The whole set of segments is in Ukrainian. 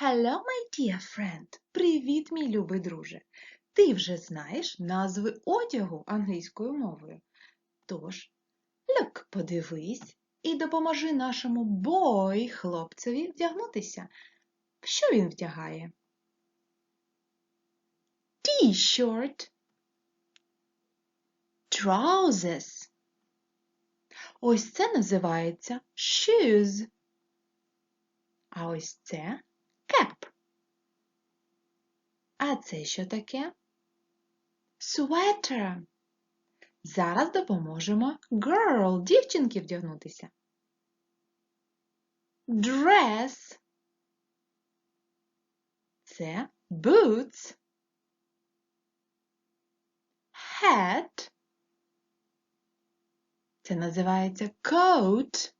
Hello, my dear friend! Привіт, мій любий друже! Ти вже знаєш назви одягу англійською мовою. Тож, look, подивись і допоможи нашому boy, хлопцеві, вдягнутися. Що він вдягає? T-shirt, trousers. Ось це називається shoes. А ось це cap. А це що таке? Sweater. Зараз допоможемо girl, дівчинки вдягнутися. Dress. Це boots. Hat. Це називається coat.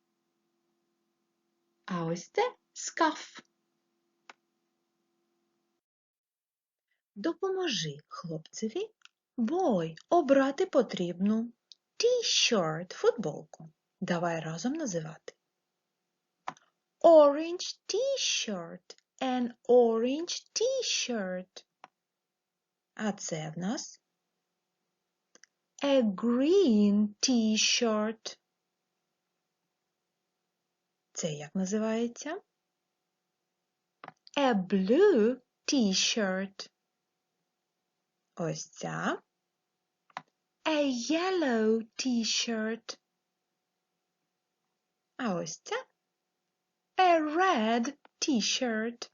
А ось це scarf. Допоможи хлопцеві бой обрати потрібну t-shirt футболку. Давай разом називати. Orange t-shirt an orange t-shirt. А це в нас a green t-shirt. Це як називається? A blue t-shirt. Ось ця. A yellow t-shirt. А ось ця. A red t-shirt.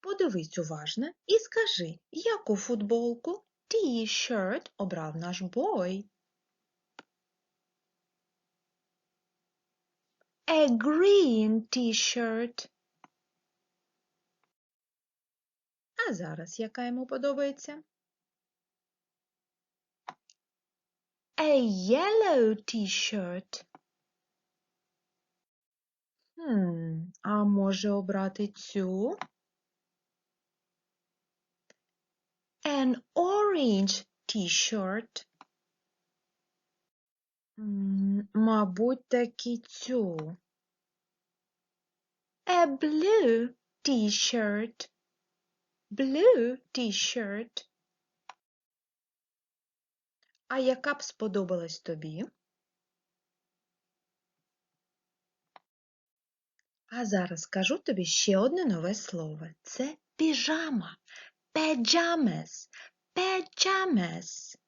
Подивись уважно і скажи, яку футболку t-shirt обрав наш бой. A green t-shirt. А зараз яка йому подобається? A yellow t-shirt. Хм, а може обрати цю? An orange t-shirt. Мабуть, таки цю. A blue t-shirt. Blue t-shirt. А яка б сподобалась тобі? А зараз скажу тобі ще одне нове слово. Це піжама. Pajamas. Pajamas.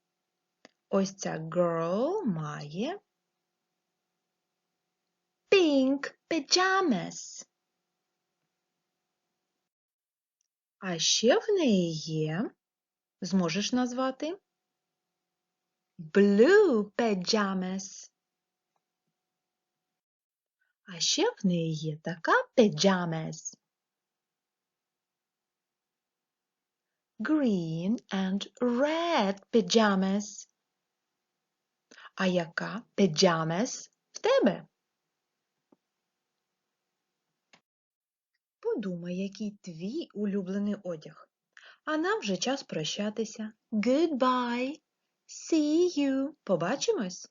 Ось ця girl має pink pajamas. А ще в неї є, зможеш назвати? Blue pajamas. А ще в неї є така pajamas. Green and red pajamas. А яка pajamas в тебе? Подумай, який твій улюблений одяг. А нам вже час прощатися. Goodbye. See you. Побачимось.